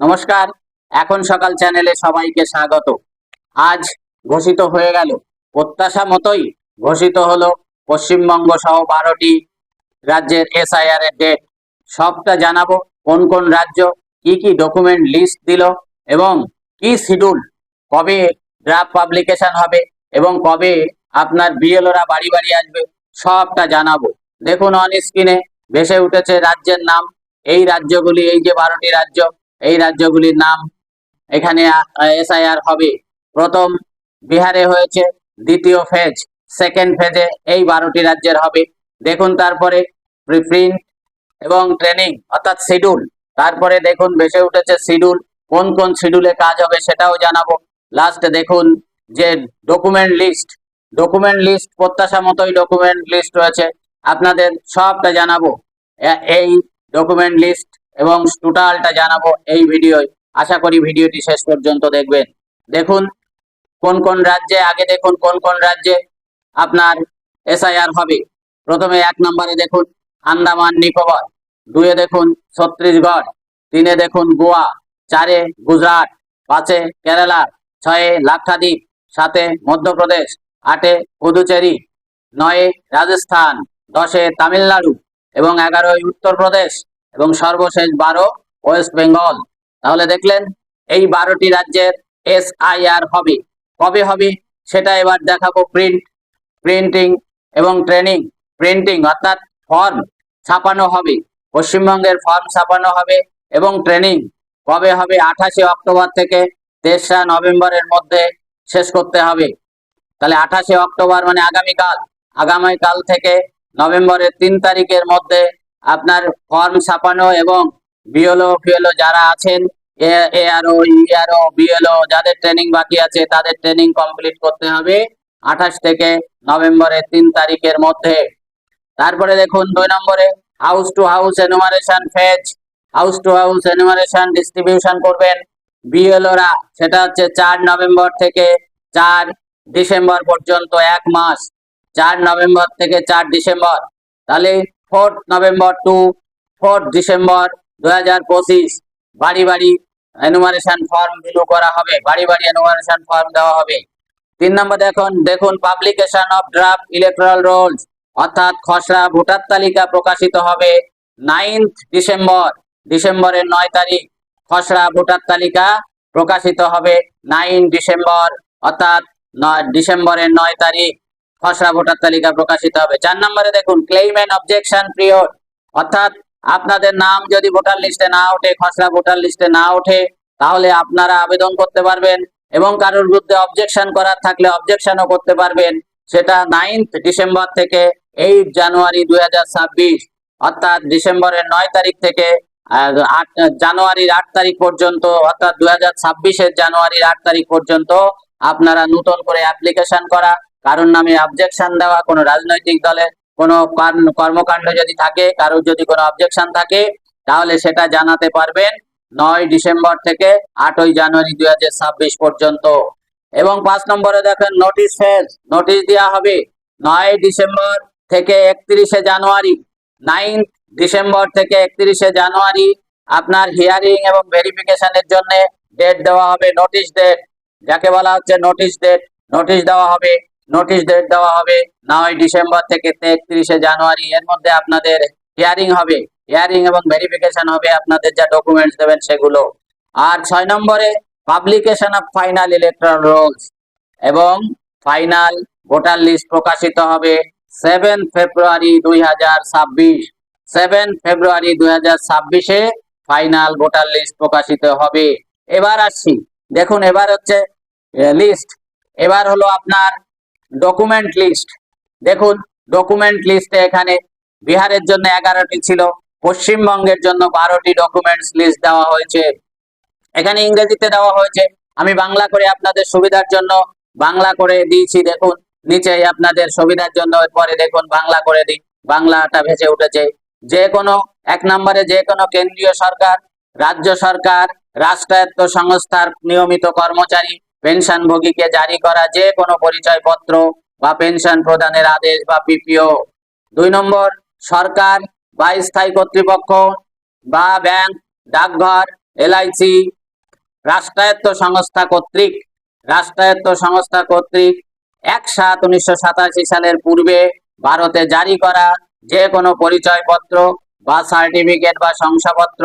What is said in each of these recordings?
নমস্কার। এখন সকাল চ্যানেলে সবাইকে স্বাগত। আজ ঘোষিত হয়ে গেল, প্রত্যাশা মতোই ঘোষিত হলো পশ্চিমবঙ্গ সহ বারোটি রাজ্যের এসআইআর এর ডেট সবটা জানাব, কোন কোন রাজ্য কি কি ডকুমেন্ট লিস্ট দিল এবং কি শিডিউল কবে ড্রাফট পাবলিকেশন হবে এবং কবে আপনার বিএলওরা বাড়ি বাড়ি আসবে, সবটা জানাব। দেখুন অন স্ক্রিনে ভেসে উঠেছে রাজ্যের নাম। এই রাজ্যগুলি, এই যে বারোটি রাজ্য এই রাজ্যগুলির নাম এখানে এসআইআর হবে। প্রথম বিহারে হয়েছে, দ্বিতীয় ফেজ, সেকেন্ড ফেজে এই বারোটি রাজ্যের হবে। দেখুন তারপরে প্রিন্ট এবং ট্রেনিং, অর্থাৎ শিডিউল। তারপরে দেখুন, ভেসে উঠেছে শিডিউল। কোন কোন শিডিউলে কাজ হবে সেটাও জানাব। লাস্টে দেখুন যে ডকুমেন্ট লিস্ট ডকুমেন্ট লিস্ট প্রত্যাশা মতোই ডকুমেন্ট লিস্ট রয়েছে। আপনাদের সবটা জানাব। এই ডকুমেন্ট লিস্ট এবং টোটালটা জানাব এই ভিডিওয়। আশা করি ভিডিওটি শেষ পর্যন্ত দেখবেন। দেখুন, কোন কোন রাজ্যে, আগে দেখুন কোন কোন রাজ্যে আপনার এসআইআর হবে। প্রথমে এক নম্বরে দেখুন, আন্দামান, নিকোবর। দুয়ে দেখুন, ছত্তিশগড়। তিনে দেখুন, গোয়া। চারে গুজরাট। পাঁচে কেরালা। ছয়ে লাক্ষাদ্বীপ। সাতে মধ্যপ্রদেশ। আটে পুদুচেরি। নয়ে রাজস্থান। দশে তামিলনাড়ু। এবং এগারোই উত্তরপ্রদেশ। এবং সর্বশেষ বারো ওয়েস্ট বেঙ্গল। তাহলে দেখলেন, এই বারোটি রাজ্যের এস আই আর হবে। কবে হবে? সেটা এবার দেখাবো প্রিন্ট, প্রিন্টিং এবং ট্রেনিং। প্রিন্টিং অর্থাৎ ফর্ম ছাপানো হবে। পশ্চিমবঙ্গের ফর্ম ছাপানো হবে এবং ট্রেনিং কবে হবে? আঠাশে অক্টোবর থেকে তেসরা নভেম্বরের মধ্যে শেষ করতে হবে। তাহলে আঠাশে অক্টোবর মানে আগামীকাল। আগামীকাল থেকে নভেম্বরের তিন তারিখের মধ্যে আপনার ফর্ম ছাপানো এবং বিএলও ফিএলও যারা আছেন এআরও ইআরও বিএলও, যাদের ট্রেনিং বাকি আছে, তাদের ট্রেনিং কমপ্লিট করতে হবে আঠাশ থেকে নভেম্বরের তিন তারিখের মধ্যে। তারপরে দেখুন দুই নম্বরে house to house enumeration phase house to house enumeration distribution করবেন। বিএলওরা, সেটা হচ্ছে চার নভেম্বর থেকে চার ডিসেম্বর পর্যন্ত এক মাস। চার নভেম্বর থেকে চার ডিসেম্বর। তাহলে fourth November to fourth December দু হাজার পঁচিশ। বাড়ি বাড়ি এনুমারেশন ফর্ম বিলু করা হবে। বাড়ি বাড়ি এনুমারেশন ফর্ম দেওয়া হবে। তিন নম্বর দেখুন দেখুন publication of draft electoral rolls অর্থাৎ খসড়া ভোটার তালিকা প্রকাশিত হবে নাইন্থ ডিসেম্বর। ডিসেম্বরের নয় তারিখ খসড়া ভোটার তালিকা প্রকাশিত হবে নাইন ডিসেম্বর, অর্থাৎ ডিসেম্বরের নয় তারিখ খসড়া ভোটার তালিকা প্রকাশিত হবে। চার নম্বরে দেখুন ক্লেইম এন্ড অবজেকশন পিরিয়ড অর্থাৎ আপনাদের নাম যদি ভোটার লিস্টে না ওঠে, খসড়া ভোটার লিস্টে না ওঠে, তাহলে আপনারা আবেদন করতে পারবেন এবং কারোর বিরুদ্ধে অবজেকশন করার থাকলে অবজেকশনও করতে পারবেন। সেটা নাইন্থ ডিসেম্বর থেকে এইট জানুয়ারি দুই হাজার ছাব্বিশ। অর্থাৎ ডিসেম্বরের নয় তারিখ থেকে জানুয়ারির আট তারিখ পর্যন্ত, অর্থাৎ দুই হাজার জানুয়ারির আট তারিখ পর্যন্ত আপনারা নতুন করে অ্যাপ্লিকেশন করা কারোর নামে অবজেকশন দেওয়া, কোনো রাজনৈতিক দলের কোনো কর্মকাণ্ড যদি থাকে, কারোর যদি কোনো অবজেকশন থাকে, তাহলে সেটা জানাতে পারবেন নয় ডিসেম্বর থেকে আটই জানুয়ারি দুই হাজার ছাব্বিশ পর্যন্ত। এবং পাঁচ নম্বরে দেখেন নোটিশ ফেজ নোটিশ দেওয়া হবে নয় ডিসেম্বর থেকে একত্রিশে জানুয়ারি। নাইন্থ ডিসেম্বর থেকে একত্রিশে জানুয়ারি আপনার হিয়ারিং এবং ভেরিফিকেশনের জন্য ডেট দেওয়া হবে নোটিশ ডেট যাকে বলা হচ্ছে নোটিশ ডেট নোটিশ দেওয়া হবে। নোটিশ ডেট দেওয়া হবে। নয় ডিসেম্বর থেকে তেত্রিশে জানুয়ারি। এর মধ্যে আপনাদের হিয়ারিং হবে। হিয়ারিং এবং ভেরিফিকেশন হবে। আপনাদের যা ডকুমেন্টস দেবেন সেগুলো। আর ছয় নম্বরে publication of final electoral rolls এবং ফাইনাল ভোটার লিস্ট প্রকাশিত হবে সেভেন ফেব্রুয়ারি দুই হাজার ছাব্বিশ। সেভেন ফেব্রুয়ারি দুই হাজার ছাব্বিশে ফাইনাল ভোটার লিস্ট প্রকাশিত হবে। এবার আসছি। দেখুন, এবার হচ্ছে লিস্ট এবার হলো আপনার ডকুমেন্ট লিস্ট দেখুন ডকুমেন্ট লিস্টে এখানে বিহারের জন্য এগারোটি ছিল, পশ্চিমবঙ্গের জন্য বারোটি ডকুমেন্টস লিস্ট দেওয়া হয়েছে। এখানে ইংরেজিতে দেওয়া হয়েছে, আমি বাংলা করে আপনাদের সুবিধার জন্য বাংলা করে দিয়েছি, দেখুন। নিচেই আপনাদের সুবিধার জন্য পরে দেখুন, বাংলা করে দিই। বাংলাটা ভেসে উঠেছে। যে কোনো, এক নম্বরে যে কোনো কেন্দ্রীয় সরকার, রাজ্য সরকার, রাষ্ট্রায়ত্ত সংস্থার নিয়মিত কর্মচারী পেনশনভোগীকে জারি করা যে কোনো পরিচয়পত্র বা পেনশন প্রদানের আদেশ বা পিপিও। দুই নম্বর, সরকার বা স্থায়ী কর্তৃপক্ষ বা ব্যাংক, ডাকঘর, এলআইসি, রাষ্ট্রায়ত্ত সংস্থা কর্তৃক, রাষ্ট্রায়ত্ত সংস্থা কর্তৃক এক সাত উনিশশো সালের পূর্বে ভারতে জারি করা যে কোনো পরিচয়পত্র বা সার্টিফিকেট বা শংসাপত্র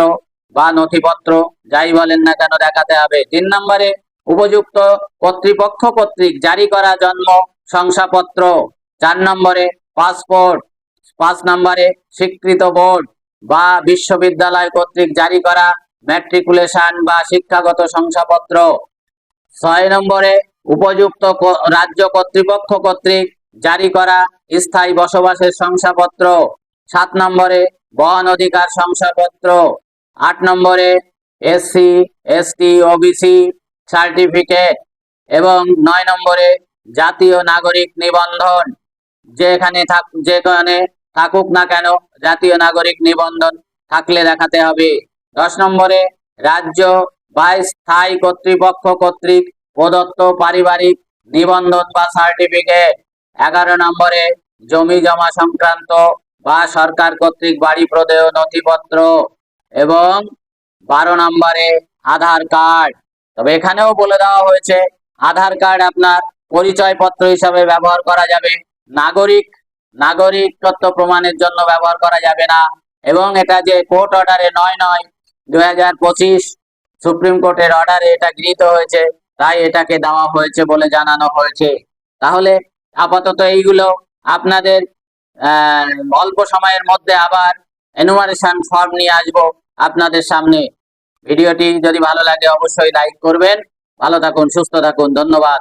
বা নথিপত্র, যাই বলেন না কেন দেখাতে হবে। তিন নম্বরে উপযুক্ত কর্তৃপক্ষ কর্তৃক জারি করা জন্ম শংসাপত্র চার নম্বরে পাসপোর্ট, পাঁচ নম্বরে স্বীকৃত বোর্ড বা বিশ্ববিদ্যালয় কর্তৃক জারি করা ম্যাট্রিকুলেশন বা শিক্ষাগত শংসাপত্র। ছয় নম্বরে উপযুক্ত রাজ্য কর্তৃপক্ষ কর্তৃক জারি করা স্থায়ী বসবাসের শংসাপত্র। সাত নম্বরে বহন অধিকার শংসাপত্র। আট নম্বরে এসসি, এসটি, ওবিসি সার্টিফিকেট এবং নয় নম্বরে জাতীয় নাগরিক নিবন্ধন। যেখানে থাক যেখানে থাকুক না কেন, জাতীয় নাগরিক নিবন্ধন থাকলে দেখাতে হবে। দশ নম্বরে রাজ্য বা স্থায়ী কর্তৃপক্ষ কর্তৃক প্রদত্ত পারিবারিক নিবন্ধন বা সার্টিফিকেট। এগারো নম্বরে জমি জমা সংক্রান্ত বা সরকার কর্তৃক বাড়ি প্রদেয় নথিপত্র। এবং বারো নম্বরে আধার কার্ড। তবে এখানেও বলে দেওয়া হয়েছে, আধার কার্ড আপনার পরিচয়পত্র হিসাবে ব্যবহার করা যাবে, নাগরিক নাগরিকত্ব প্রমাণের জন্য ব্যবহার করা যাবে না, এবং এটা যে কোর্ট অর্ডারে নয় নয়, দুই সুপ্রিম কোর্টের অর্ডারে এটা গৃহীত হয়েছে, তাই এটাকে দেওয়া হয়েছে বলে জানানো হয়েছে। তাহলে আপাতত এইগুলো আপনাদের অল্প সময়ের মধ্যে আবার এনুমারেশন ফর্ম নিয়ে আসব আপনাদের সামনে। ভিডিওটি যদি ভালো লাগে অবশ্যই লাইক করবেন। ভালো থাকুন সুস্থ থাকুন ধন্যবাদ।